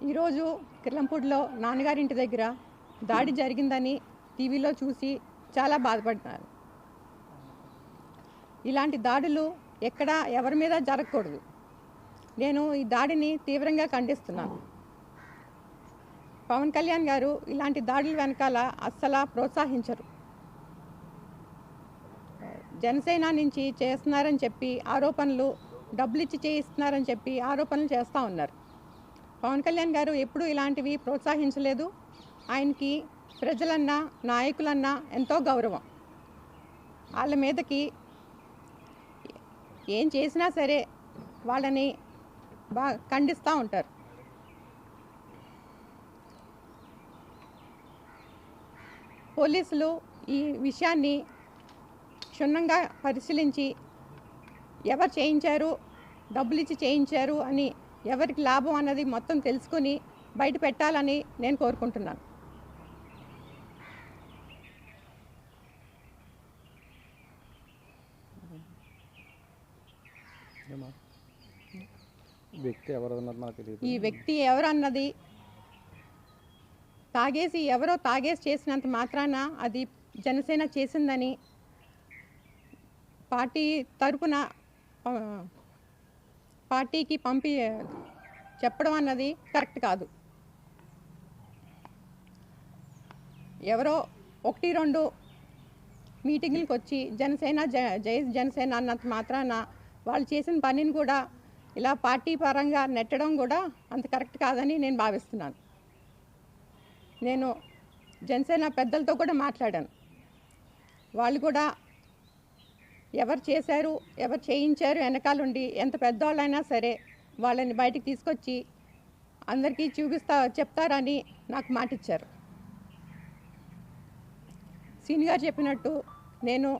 ఈరోజు కిర్లంపూడిలో నాన్నగారింటి దగ్గర దాడి జరిగిందని టీవీలో చూసి చాలా బాధపడుతున్నారు ఇలాంటి దాడులు ఎక్కడ ఎవరి మీద జరగకూడదు. నేను ఈ దాడిని తీవ్రంగా ఖండిస్తున్నాను. పవన్ కళ్యాణ్ గారు ఇలాంటి దాడుల వెనకాల అస్సలు ప్రోత్సహించరు. జనసేన నుంచి చేస్తున్నారని చెప్పి ఆరోపణలు డబ్బులు ఇచ్చి చేయిస్తున్నారని చెప్పి ఆరోపణలు చేస్తూ ఉన్నారు. పవన్ కళ్యాణ్ గారు ఎప్పుడూ ఇలాంటివి ప్రోత్సహించలేదు. ఆయనకి ప్రజలన్నా నాయకులన్నా ఎంతో గౌరవం. వాళ్ళ మీదకి ఏం చేసినా సరే వాళ్ళని బాగా ఖండిస్తూ ఉంటారు. పోలీసులు ఈ విషయాన్ని క్షుణ్ణంగా పరిశీలించి ఎవరు చేయించారు డబ్బులు ఇచ్చి చేయించారు అని ఎవరికి లాభం అన్నది మొత్తం తెలుసుకొని బయట పెట్టాలని నేను కోరుకుంటున్నాను. వ్యక్తి ఈ వ్యక్తి ఎవరు అన్నది తాగేసి ఎవరో తాగేసి చేసినంత మాత్రాన అది జనసేన చేసిందని పార్టీ తరపున పార్టీకి పంపి చెప్పడం అన్నది కరెక్ట్ కాదు. ఎవరో ఒకటి రెండు మీటింగులకు వచ్చి జనసేన జ- జై జనసేన అన్నంత మాత్రాన వాళ్ళు చేసిన పనిని కూడా ఇలా పార్టీ పరంగా నెట్టడం కూడా అంత కరెక్ట్ కాదని నేను భావిస్తున్నాను. నేను జనసేన పెద్దలతో కూడా మాట్లాడాను. వాళ్ళు కూడా ఎవరు చేశారు ఎవరు చేయించారు వెనకాలండి ఎంత పెద్దవాళ్ళైనా సరే వాళ్ళని బయటికి తీసుకొచ్చి అందరికీ చూపిస్తా చెప్తారని నాకు మాట ఇచ్చారు సీనియర్ చెప్పినట్టు నేను